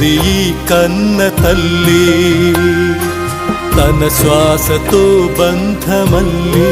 ఉంది ఈ కన్న తల్లి తన శ్వాసతో బంధమల్లి.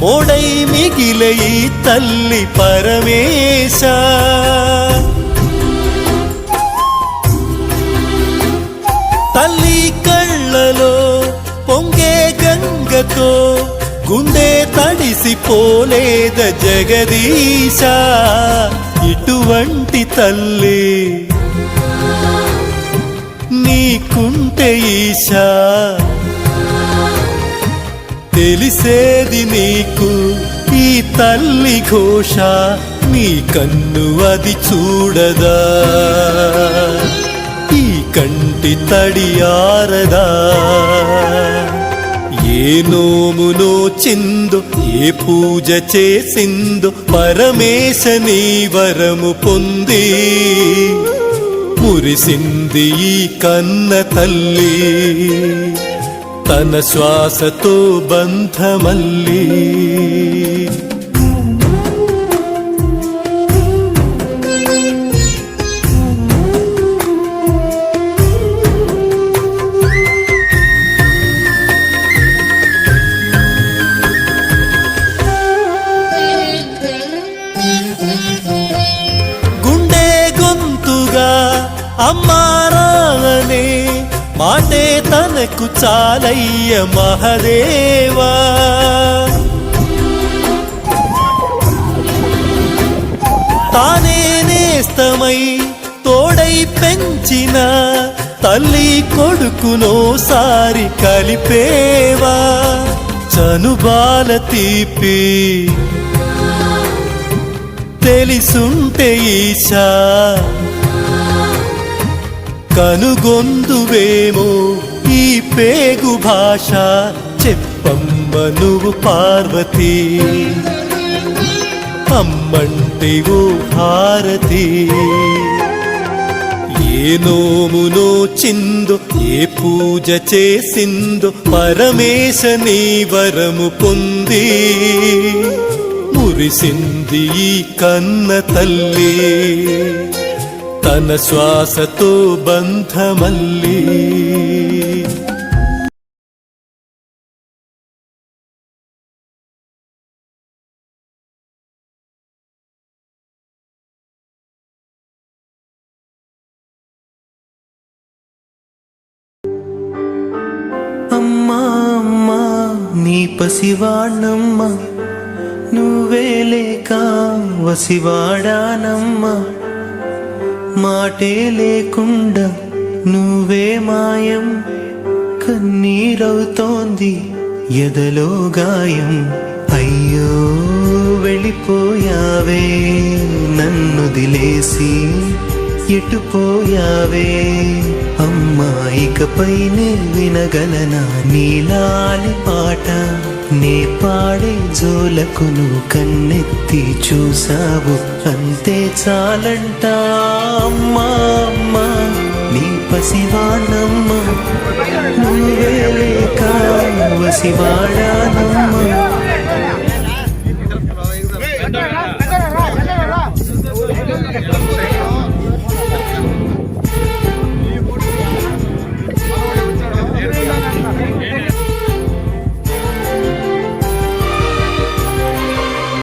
మోడై మిగిలయి తల్లి పరమేశ. తల్లి కళ్ళలో పొంగే గంగతో గుండె తడిసిపోలేద జగదీశ. ఇటువంటి తల్లి నీకుంటే ఈశా. తెలిసేది నీకు. ఈ తల్లి ఘోష నీ కన్ను అది చూడదా. ఈ కంటి తడియారదా ఏ నోమునో చిందో ఏ పూజ చేసిందో పరమేశ నీ వరము పొంది. మురిసింది ఈ కన్న తల్లి. తన శ్వాసతో బంధమల్లి. గుండె గొంతుగా అమ్మారానే మాటే తనకు చాలయ్య మహదేవా. తానే నేస్తమై తోడై పెంచిన తల్లి కొడుకునోసారి కలిపేవా. చనుబాల తీపి తెలిసుంటే ఈశా కనుగొందువేమో ఈ పేగు భాష చెప్పమ్మ నువ్వు పార్వతి. అమ్మంటే ఓ భారతి. ఏ నోమునో చిందో ఏ పూజ చేసిందో పరమేశ నీ వరము పొంది. మురిసింది ఈ కన్న తల్లి. తన శ్వాసతో బంధమల్లి. అమ్మా అమ్మా నీ పసివాణమ్మ నువ్వే లేక వసివాడానమ్మా. మాటే లేకుండా నువ్వే మాయం. కన్నీరవుతోంది ఎదలో గాయం. అయ్యో వెళ్ళిపోయావే. నన్ను దిలేసి ఎటుపోయావే అమ్మా వినగలనా? నీలాలి పాట. నీ పాడే జోలకు నువ్వు కన్నెత్తి చూసావు. అంతే చాలంట అమ్మా అమ్మా నీ పసివాణమ్మ నువ్వే లేక వసివాడానమ్మ